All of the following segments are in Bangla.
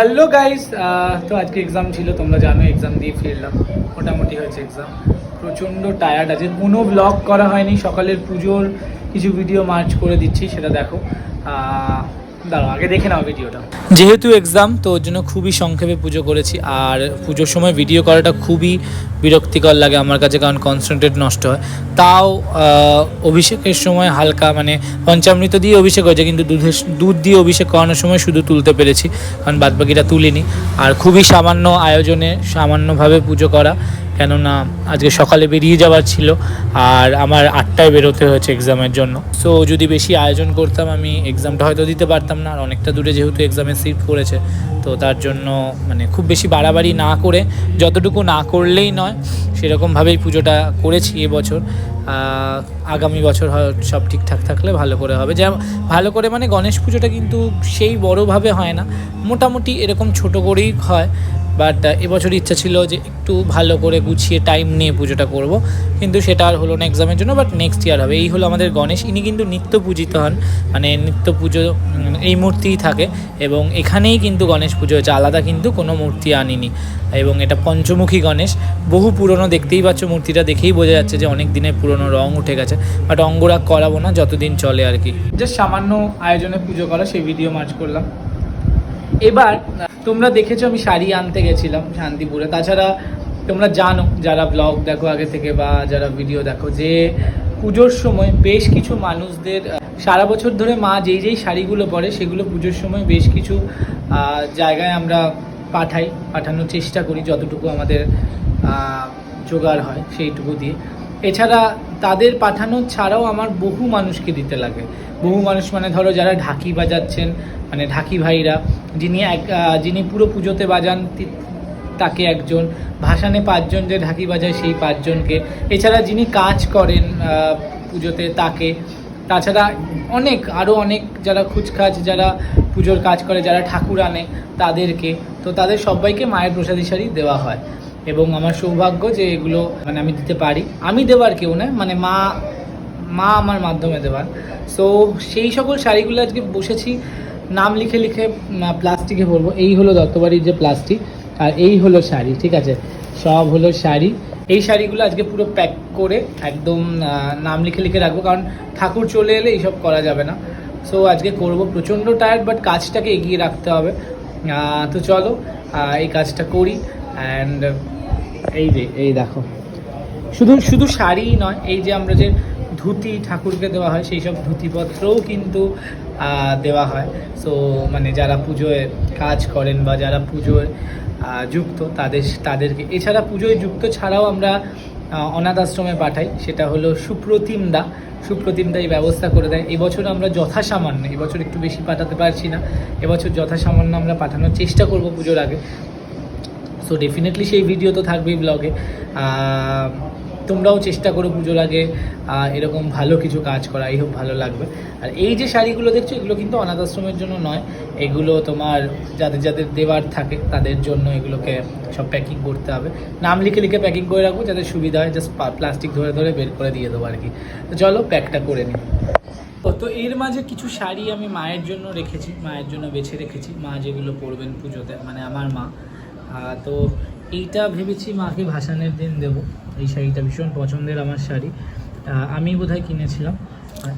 হ্যালো গাইস তো আজকে এক্সাম ছিল, তোমরা জানো এক্সাম দিয়ে ফিরলাম মোটামুটি হয়েছে এক্সাম প্রচণ্ড টায়ার্ড আছে। কোনো ব্লগ করা হয়নি। সকালের পুজোর কিছু ভিডিও মার্চ করে দিচ্ছি, সেটা দেখো। আগে দেখে নাও ভিডিওটা। যেহেতু এক্সাম তো ওর জন্য খুবই সংক্ষেপে পুজো করেছি। আর পুজোর সময় ভিডিও করাটা খুবই বিরক্তিকর লাগে আমার কাছে, কারণ কনসেন্ট্রেট নষ্ট হয়। তাও অভিষেকের সময় হালকা মানে পঞ্চামৃত দিয়ে অভিষেক হয়েছে, কিন্তু দুধের দুধ দিয়ে অভিষেক করানোর সময় শুধু তুলতে পেরেছি, কারণ বাদবাকিটা তুলিনি। আর খুবই সামান্য আয়োজনে সামান্যভাবে পুজো করা কেননা আজকে সকালে বেরিয়ে যাওয়ার ছিল আর আমার আটটায় বেরোতে হয়েছে এক্সামের জন্য। সো যদি বেশি আয়োজন করতাম, আমি এক্সামটা হয়তো দিতে পারতাম না আর অনেকটা দূরে যেহেতু এক্সামের সিট পড়েছে তো তার জন্য মানে খুব বেশি বাড়াবাড়ি না করে, যতটুকু না করলেই নয়, সেরকমভাবেই পুজোটা করেছি এবছর। আগামী বছর হয় সব ঠিকঠাক থাকলে ভালো করে হবে। যেমন ভালো করে মানে গণেশ পুজোটা কিন্তু সেই বড়োভাবে হয় না। মোটামুটি এরকম ছোট করেই হয়। বাট এবছর ইচ্ছা ছিল যে একটু ভালো করে গুছিয়ে টাইম নিয়ে পুজোটা করব। কিন্তু সেটা আর হলো না এক্সামের জন্য বাট নেক্সট ইয়ার হবে। এই হলো আমাদের গণেশ। ইনি কিন্তু নিত্য পূজিত হন। মানে নিত্য পুজো এই মূর্তিই থাকে। এবং এখানেই কিন্তু গণেশ পুজো হচ্ছে আলাদা কিন্তু কোনো মূর্তি আনিনি। এবং এটা পঞ্চমুখী গণেশ। বহু পুরনো দেখতেই পাচ্ছ মূর্তিটা দেখেই বোঝা যাচ্ছে যে অনেক দিনের পুরনো রং উঠে গেছে। বাট অঙ্গরাগ করাবো না যতদিন চলে আর কি। জাস্ট সামান্য আয়োজনে পুজো করা সেই ভিডিও মার্চ করলাম। এবার তোমরা দেখেছ আমি শাড়ি আনতে গেছিলাম শান্তিপুরে। তাছাড়া তোমরা জানো, যারা ব্লগ দেখো আগে থেকে বা যারা ভিডিও দেখো, যে পুজোর সময় বেশ কিছু মানুষদের সারা বছর ধরে মা যেই যেই শাড়িগুলো পরে সেগুলো পুজোর সময় বেশ কিছু জায়গায় আমরা পাঠাই, পাঠানোর চেষ্টা করি যতটুকু আমাদের জোগাড় হয় সেইটুকু দিয়ে। এছাড়া তাদের পাঠানো ছাড়াও আমার বহু মানুষকে দিতে লাগে। বহু মানুষ মানে ধরো যারা ঢাকি বাজাচ্ছেন মানে ঢাকি ভাইরা, যিনি এক যিনি পুরো পুজোতে বাজান তাকে একজন, ভাসানে পাঁচজন যে ঢাকি বাজায় সেই পাঁচজনকে। এছাড়া যিনি কাজ করেন পুজোতে তাকে। তাছাড়া অনেক আরও অনেক যারা খুচখাচ, যারা পুজোর কাজ করে, যারা ঠাকুর আনে, তাদেরকে। তো তাদের সবাইকে মায়ের প্রসাদী শাড়ি দেওয়া হয়। এবং আমার সৌভাগ্য যে এগুলো মানে আমি দিতে পারি। আমি দেবার কেউ নয় মানে মা মা আমার মাধ্যমে দেবার। সো সেই সকল শাড়িগুলো আজকে বসেছি, নাম লিখে লিখে প্লাস্টিকে বলব এই হলো দত্তবাড়ির যে প্লাস্টিক, আর এই হলো শাড়ি, ঠিক আছে? সব হলো শাড়ি। এই শাড়িগুলো আজকে পুরো প্যাক করে একদম নাম লিখে লিখে রাখব, কারণ ঠাকুর চলে এলে এইসব করা যাবে না। সো আজকে করব প্রচণ্ড টায়ার্ড বাট কাজটাকে এগিয়ে রাখতে হবে। তো চলো এই কাজটা করি অ্যান্ড এই যে, এই দেখো। শুধু শুধু শাড়িই নয়, এই যে আমরা যে ধুতি ঠাকুরকে দেওয়া হয়, সেই সব ধুতিপত্রও কিন্তু দেওয়া হয়। সো মানে যারা পুজোয় কাজ করেন বা যারা পুজোয় যুক্ত, তাদের, তাদেরকে, এছাড়া পুজোয় যুক্ত ছাড়াও আমরা অনাথ আশ্রমে পাঠাই, সেটা হলো সুপ্রতিম দা। সুপ্রতিম দা এই ব্যবস্থা করে দেয়। এবছর আমরা যথাসামান্য, এবছর একটু বেশি পাঠাতে পারছি না, এবছর যথাসামান্য আমরা পাঠানোর চেষ্টা করব পুজোর আগে। সো ডেফিনেটলি সেই ভিডিও তো থাকবেই ব্লগে তোমরাও চেষ্টা করো পুজোর আগে এরকম ভালো কিছু কাজ করা এই হোক ভালো লাগবে। আর এই যে শাড়িগুলো দেখছ, এগুলো কিন্তু অনাথ আশ্রমের জন্য নয়। এগুলো তোমার যাদের যাদের দেওয়ার থাকে, তাদের জন্য এগুলোকে সব প্যাকিং করতে হবে। নাম লিখে লিখে প্যাকিং করে রাখব যাতে সুবিধা হয় জাস্ট প্লাস্টিক ধরে ধরে বের করে দিয়ে দেবো আর কি তো চলো প্যাকটা করে নিই। তো এর মাঝে কিছু শাড়ি আমি মায়ের জন্য রেখেছি, মায়ের জন্য বেছে রেখেছি। মা যেগুলো পরবেন পুজোতে মানে আমার মা। তো এইটা ভেবেছি মাকে ভাসানের দিন দেব। এই শাড়িটা ভীষণ পছন্দের আমার শাড়ি। আমি বোধহয় কিনেছিলাম।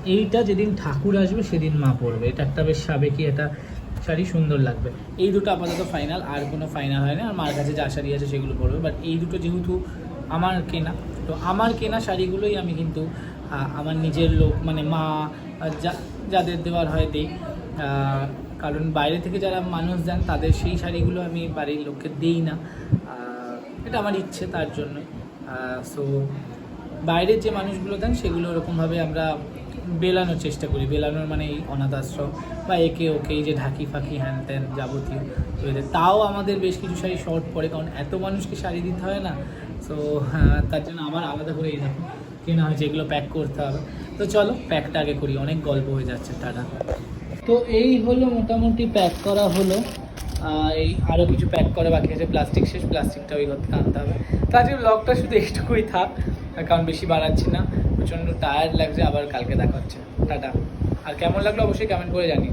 এইটা যেদিন ঠাকুর আসবে সেদিন মা পরবে। এটা একটা বেশ সাবেকি এটা শাড়ি, সুন্দর লাগবে। এই দুটো আপাতত ফাইনাল আর কোনো ফাইনাল হয় না আর মার কাছে যা শাড়ি আছে সেগুলো পরবে। বাট এই দুটো যেহেতু আমার কেনা, তো আমার কেনা শাড়িগুলোই আমি কিন্তু আমার নিজের লোক মানে মা যা- যাদের দেওয়ার হয় দেই। কারণ বাইরে থেকে যারা মানুষ যান, তাদের সেই শাড়িগুলো আমি বাড়ির লোককে দিই না। এটা আমার ইচ্ছে তার জন্যই। সো বাইরের যে মানুষগুলো দেন সেগুলো ওরকমভাবে আমরা বেলানোর চেষ্টা করি। বেলানোর মানে এই অনাথ আশ্রম বা একে ওকে যে ঢাকি ফাঁকি, হ্যান ত্যান যাবতীয় তাও আমাদের বেশ কিছু শাড়ি শর্ট পড়ে কারণ এত মানুষকে শাড়ি দিতে হয় না। সো তার জন্য আমার আলাদা করে এই কেনা হয়েছে এগুলো প্যাক করতে হবে। তো চলো প্যাকটা আগে করি। অনেক গল্প হয়ে যাচ্ছে, টাটা। তো এই হলো মোটামুটি প্যাক করা হলো। এই আরও কিছু প্যাক করা বাকি আছে। প্লাস্টিক শেষ প্লাস্টিকটা ওই করতে আনতে হবে। তো আজকে ব্লগটা শুধু একটুকুই থাক কারণ বেশি বাড়াচ্ছি না। প্রচণ্ড টায়ার্ড লাগছে, আবার কালকে দেখা হচ্ছে। টাটা। আর কেমন লাগল অবশ্যই কমেন্ট করে জানি